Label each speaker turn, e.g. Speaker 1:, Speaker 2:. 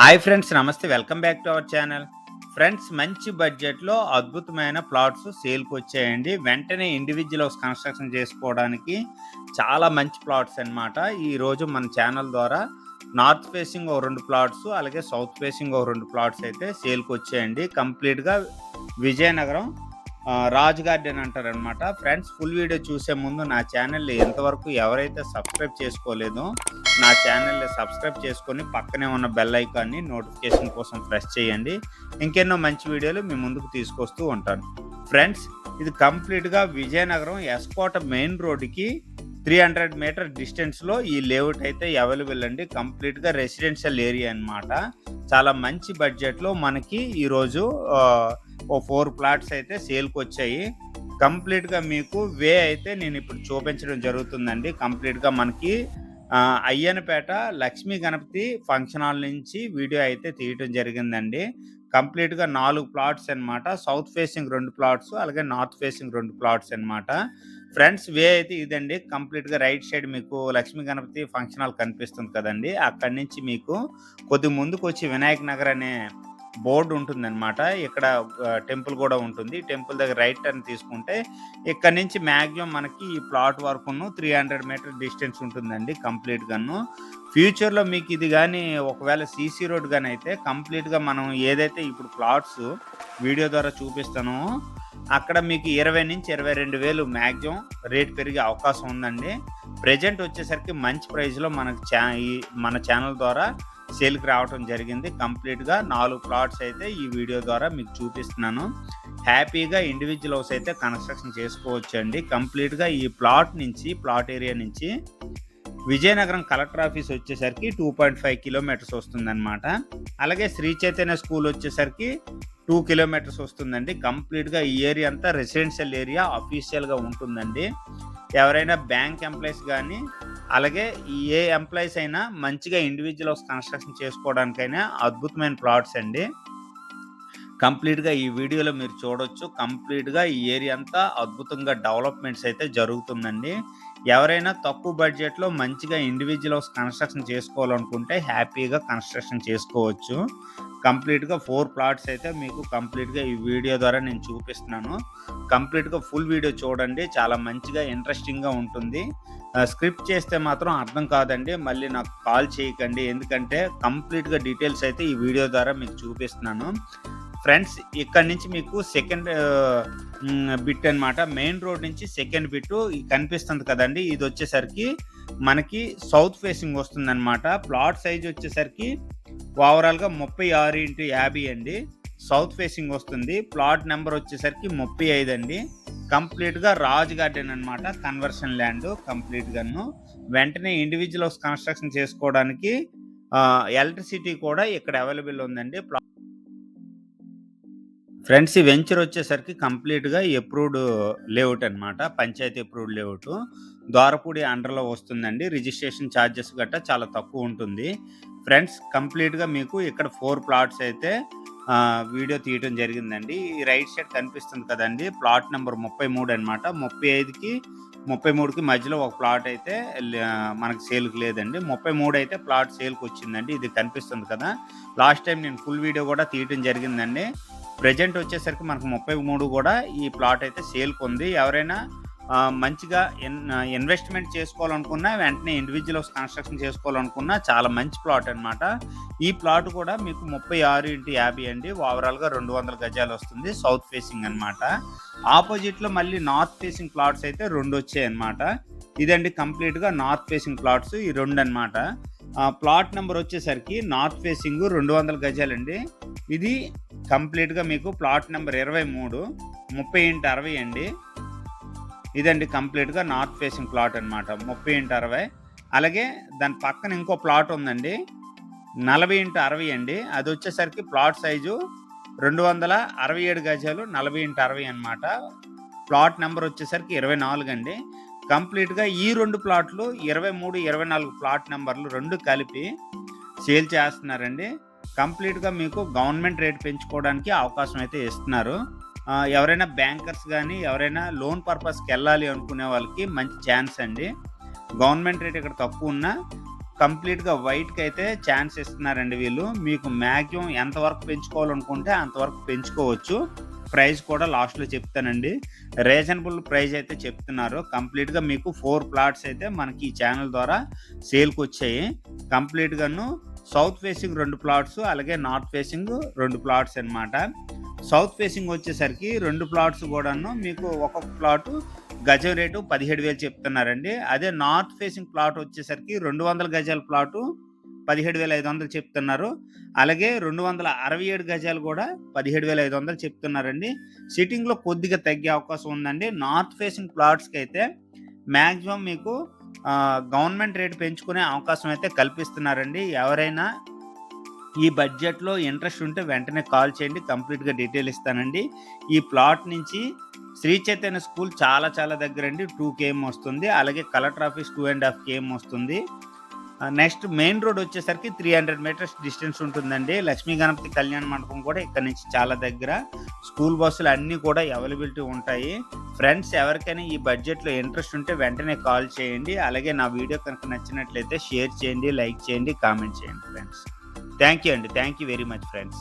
Speaker 1: Hi friends నమస్తే. Welcome back to our channel friends మంచి బడ్జెట్లో అద్భుతమైన ప్లాట్స్ సేల్కి వచ్చాయండి. వెంటనే ఇండివిజువల్ హౌస్ కన్స్ట్రక్షన్ చేసుకోవడానికి చాలా మంచి ప్లాట్స్ అన్నమాట. ఈరోజు మన ఛానల్ ద్వారా నార్త్ ఫేసింగ్ ఒక రెండు ప్లాట్స్ అలాగే సౌత్ ఫేసింగ్ ఒక రెండు ప్లాట్స్ అయితే సేల్కి వచ్చాయండి. కంప్లీట్గా విజయనగరం రాజ్ గార్డెన్ అంటారనమాట ఫ్రెండ్స్ ఫుల్ వీడియో చూసే ముందు నా ఛానల్ ఎంతవరకు ఎవరైతే సబ్స్క్రైబ్ చేసుకోలేదో నా ఛానల్ని సబ్స్క్రైబ్ చేసుకొని పక్కనే ఉన్న బెల్ ఐకాన్ని నోటిఫికేషన్ కోసం ప్రెస్ చేయండి. ఇంకెన్నో మంచి వీడియోలు మీ ముందుకు తీసుకొస్తూ ఉంటాను. ఫ్రెండ్స్ ఇది కంప్లీట్గా విజయనగరం ఎస్కోట మెయిన్ రోడ్డుకి త్రీ హండ్రెడ్ మీటర్ డిస్టెన్స్లో ఈ లేఅవుట్ అయితే అవైలబుల్ అండి. కంప్లీట్గా రెసిడెన్షియల్ ఏరియా అన్నమాట. చాలా మంచి బడ్జెట్లో మనకి ఈరోజు ఓ ఫోర్ ప్లాట్స్ అయితే సేల్కి వచ్చాయి. కంప్లీట్గా మీకు వే అయితే నేను ఇప్పుడు చూపించడం జరుగుతుందండి. కంప్లీట్గా మనకి అయ్యనపేట లక్ష్మీ గణపతి ఫంక్షన్ హాల్ నుంచి వీడియో అయితే తీయటం జరిగిందండి. కంప్లీట్గా నాలుగు ప్లాట్స్ అనమాట సౌత్ ఫేసింగ్ రెండు ప్లాట్స్ అలాగే నార్త్ ఫేసింగ్ రెండు ప్లాట్స్ అన్నమాట. ఫ్రెండ్స్ వే అయితే ఇదండి. కంప్లీట్గా రైట్ సైడ్ మీకు లక్ష్మీ గణపతి ఫంక్షన్ హాల్ కనిపిస్తుంది కదండి. అక్కడి నుంచి మీకు కొద్ది ముందుకు వచ్చి వినాయక్ నగర్ అనే బోర్డు ఉంటుందన్నమాట. ఇక్కడ టెంపుల్ కూడా ఉంటుంది. టెంపుల్ దగ్గర రైట్ టర్న్ తీసుకుంటే ఇక్కడ నుంచి మ్యాక్సిమం మనకి ఈ ప్లాట్ వరకును త్రీ హండ్రెడ్ మీటర్ డిస్టెన్స్ ఉంటుందండి కంప్లీట్ గాను. ఫ్యూచర్లో మీకు ఇది కానీ ఒకవేళ సీసీ రోడ్ కానీ అయితే కంప్లీట్గా మనం ఏదైతే ఇప్పుడు ప్లాట్స్ వీడియో ద్వారా చూపిస్తానో అక్కడ మీకు ఇరవై నుంచి ఇరవై రెండు వేలు మ్యాక్సిమం రేట్ పెరిగే అవకాశం ఉందండి. ప్రజెంట్ వచ్చేసరికి మంచి ప్రైస్లో మనకు ఛా ఈ మన ఛానల్ ద్వారా సేల్కి రావడం జరిగింది. కంప్లీట్గా నాలుగు ప్లాట్స్ అయితే ఈ వీడియో ద్వారా మీకు చూపిస్తున్నాను. హ్యాపీగా ఇండివిజువల్ హౌస్ అయితే కన్స్ట్రక్షన్ చేసుకోవచ్చు అండి కంప్లీట్గా ఈ ప్లాట్ నుంచి ప్లాట్ ఏరియా నుంచి విజయనగరం కలెక్టర్ ఆఫీస్ వచ్చేసరికి టూ పాయింట్ ఫైవ్ కిలోమీటర్స్ వస్తుందన్నమాట. అలాగే శ్రీ చైతన్య స్కూల్ వచ్చేసరికి టూ కిలోమీటర్స్ వస్తుందండి. కంప్లీట్గా ఈ ఏరియా అంతా రెసిడెన్షియల్ ఏరియా అఫీషియల్గా ఉంటుందండి. ఎవరైనా బ్యాంక్ ఎంప్లాయీస్ కానీ అలాగే ఏ ఎంప్లాయీస్ అయినా మంచిగా ఇండివిజువల్ కన్స్ట్రక్షన్ చేసుకోవడానికైనా అద్భుతమైన ప్లాట్స్ అండి. కంప్లీట్గా ఈ వీడియోలో మీరు చూడొచ్చు. కంప్లీట్గా ఈ ఏరియా అంతా అద్భుతంగా డెవలప్మెంట్స్ అయితే జరుగుతుందండి. ఎవరైనా తక్కువ బడ్జెట్లో మంచిగా ఇండివిజువల్ హౌస్ కన్స్ట్రక్షన్ చేసుకోవాలనుకుంటే హ్యాపీగా కన్స్ట్రక్షన్ చేసుకోవచ్చు. కంప్లీట్గా ఫోర్ ప్లాట్స్ అయితే మీకు కంప్లీట్గా ఈ వీడియో ద్వారా నేను చూపిస్తున్నాను. కంప్లీట్గా ఫుల్ వీడియో చూడండి. చాలా మంచిగా ఇంట్రెస్టింగ్గా ఉంటుంది. స్క్రిప్ట్ చేస్తే మాత్రం అర్థం కాదండి. మళ్ళీ నాకు కాల్ చేయకండి. ఎందుకంటే కంప్లీట్గా డీటెయిల్స్ అయితే ఈ వీడియో ద్వారా మీకు చూపిస్తున్నాను. ఫ్రెండ్స్ ఇక్కడ నుంచి మీకు సెకండ్ బిట్ అన్నమాట. మెయిన్ రోడ్ నుంచి సెకండ్ బిట్ కనిపిస్తుంది కదండి. ఇది వచ్చేసరికి మనకి సౌత్ ఫేసింగ్ వస్తుంది అనమాట ప్లాట్ సైజ్ వచ్చేసరికి ఓవరాల్గా ముప్పై ఆరు ఇంటూ యాభై అండి. సౌత్ ఫేసింగ్ వస్తుంది. ప్లాట్ నెంబర్ వచ్చేసరికి ముప్పై ఐదు అండి. కంప్లీట్గా రాజ్ గార్డెన్ అనమాట కన్వర్షన్ ల్యాండ్ కంప్లీట్గాను వెంటనే ఇండివిజువల్ హౌస్ కన్స్ట్రక్షన్ చేసుకోవడానికి ఎలక్ట్రిసిటీ కూడా ఇక్కడ అవైలబుల్ ఉందండి. ఫ్రెండ్స్ ఈ వెంచర్ వచ్చేసరికి కంప్లీట్గా అప్రూవ్డ్ లేఅవుట్ అనమాట పంచాయతీ అప్రూవ్డ్ లేఅవుట్. ద్వారపూడి అండర్లో వస్తుందండి. రిజిస్ట్రేషన్ ఛార్జెస్ గట్రా చాలా తక్కువ ఉంటుంది. ఫ్రెండ్స్ కంప్లీట్గా మీకు ఇక్కడ ఫోర్ ప్లాట్స్ అయితే వీడియో తీయటం జరిగిందండి. ఈ రైట్ సైడ్ కనిపిస్తుంది కదండి ప్లాట్ నెంబర్ ముప్పై మూడు అనమాట ముప్పై ఐదుకి ముప్పై మూడుకి మధ్యలో ఒక ప్లాట్ అయితే మనకు మనకి సేల్కి లేదండి. ముప్పై మూడు అయితే ప్లాట్ సేల్కి వచ్చిందండి. ఇది కనిపిస్తుంది కదా. లాస్ట్ టైం నేను ఫుల్ వీడియో కూడా తీయటం జరిగిందండి. ప్రజెంట్ వచ్చేసరికి మనకు ముప్పై మూడు కూడా ఈ ప్లాట్ అయితే సేల్కి ఉంది ఎవరైనా మంచిగా ఇన్వెస్ట్మెంట్ చేసుకోవాలనుకున్నా వెంటనే ఇండివిజువల్ కన్స్ట్రక్షన్ చేసుకోవాలనుకున్నా చాలా మంచి ప్లాట్ అన్నమాట. ఈ ప్లాట్ కూడా మీకు ముప్పై ఆరు ఇంటూ యాభై అండి. ఓవరాల్గా రెండు వందల గజాలు వస్తుంది. సౌత్ ఫేసింగ్ అన్నమాట. ఆపోజిట్లో మళ్ళీ నార్త్ ఫేసింగ్ ప్లాట్స్ అయితే రెండు వచ్చాయి అనమాట ఇదండి కంప్లీట్గా నార్త్ ఫేసింగ్ ప్లాట్స్ ఈ రెండు అనమాట ప్లాట్ నెంబర్ వచ్చేసరికి నార్త్ ఫేసింగ్ రెండు వందల గజాలండి. ఇది కంప్లీట్గా మీకు ప్లాట్ నెంబర్ ఇరవై మూడు ముప్పై ఇంటి అరవై అండి. ఇదండి కంప్లీట్గా నార్త్ ఫేసింగ్ ప్లాట్ అనమాట ముప్పై ఇంటి అరవై. అలాగే దాని పక్కన ఇంకో ప్లాట్ ఉందండి నలభై ఇంటూ అరవై అండి. అది వచ్చేసరికి ప్లాట్ సైజు రెండు వందల అరవై ఏడు గజాలు నలభై ఇంటూ అరవై అనమాట ప్లాట్ నెంబర్ వచ్చేసరికి ఇరవై నాలుగు అండి. కంప్లీట్గా ఈ రెండు ప్లాట్లు ఇరవై మూడు ఇరవై నాలుగు ప్లాట్ నెంబర్లు రెండు కలిపి సేల్ చేస్తున్నారండి. కంప్లీట్గా మీకు గవర్నమెంట్ రేట్ పెంచుకోవడానికి అవకాశం అయితే ఇస్తున్నారు ఎవరైనా బ్యాంకర్స్ కానీ ఎవరైనా లోన్ పర్పస్కి వెళ్ళాలి అనుకునే వాళ్ళకి మంచి ఛాన్స్ అండి గవర్నమెంట్ రేట్ ఇక్కడ తక్కువ ఉన్నా కంప్లీట్‌గా వైట్‌కి అయితే ఛాన్స్ ఇస్తున్నారండి వీళ్ళు. మీకు మ్యాక్సిమం ఎంతవరకు పెంచుకోవాలనుకుంటే అంతవరకు పెంచుకోవచ్చు. ప్రైస్ కూడా లాస్ట్‌లో చెప్తానండి. రీజనబుల్ ప్రైస్ అయితే చెప్తున్నారు. కంప్లీట్‌గా మీకు ఫోర్ ప్లాట్స్ అయితే మనకి ఈ ఛానల్ ద్వారా సేల్‌కొచ్చాయి. కంప్లీట్‌గాను సౌత్ ఫేసింగ్ రెండు ప్లాట్స్ అలాగే నార్త్ ఫేసింగ్ రెండు ప్లాట్స్ అన్నమాట. సౌత్ ఫేసింగ్ వచ్చేసరికి రెండు ప్లాట్స్ కూడాను మీకు ఒక్కొక్క ప్లాటు గజం రేటు 17,000 చెప్తున్నారండి. అదే నార్త్ ఫేసింగ్ ప్లాట్ వచ్చేసరికి 200 గజాల ప్లాటు 17,500 చెప్తున్నారు. అలాగే 267 గజాలు కూడా 17,500 చెప్తున్నారండి. సిట్టింగ్‌లో కొద్దిగా తగ్గే అవకాశం ఉందండి. నార్త్ ఫేసింగ్ ప్లాట్స్కి అయితే మాక్సిమం మీకు గవర్నమెంట్ రేట్ పెంచుకునే అవకాశం అయితే కల్పిస్తున్నారండి. ఎవరైనా ఈ బడ్జెట్‌లో ఇంట్రెస్ట్ ఉంటే వెంటనే కాల్ చేయండి. కంప్లీట్‌గా డీటెయిల్ ఇస్తానండి. ఈ ప్లాట్ నుంచి శ్రీ చైతన్య స్కూల్ చాలా చాలా దగ్గర అండి టూ కేఎం వస్తుంది. అలాగే collector office two and half KM వస్తుంది. నెక్స్ట్ మెయిన్ రోడ్ వచ్చేసరికి 300 మీటర్స్ డిస్టెన్స్ ఉంటుందండి. లక్ష్మీ గణపతి కళ్యాణ మండపం కూడా ఇక్కడ నుంచి చాలా దగ్గర. స్కూల్ బస్సులు అన్నీ కూడా అవైలబిలిటీ ఉంటాయి. ఫ్రెండ్స్ ఎవరికైనా ఈ బడ్జెట్‌లో ఇంట్రెస్ట్ ఉంటే వెంటనే కాల్ చేయండి. అలాగే నా వీడియో కనుక నచ్చినట్లయితే షేర్ చేయండి, లైక్ చేయండి, కామెంట్ చేయండి ఫ్రెండ్స్. థ్యాంక్ యూ అండి. Thank you very much friends.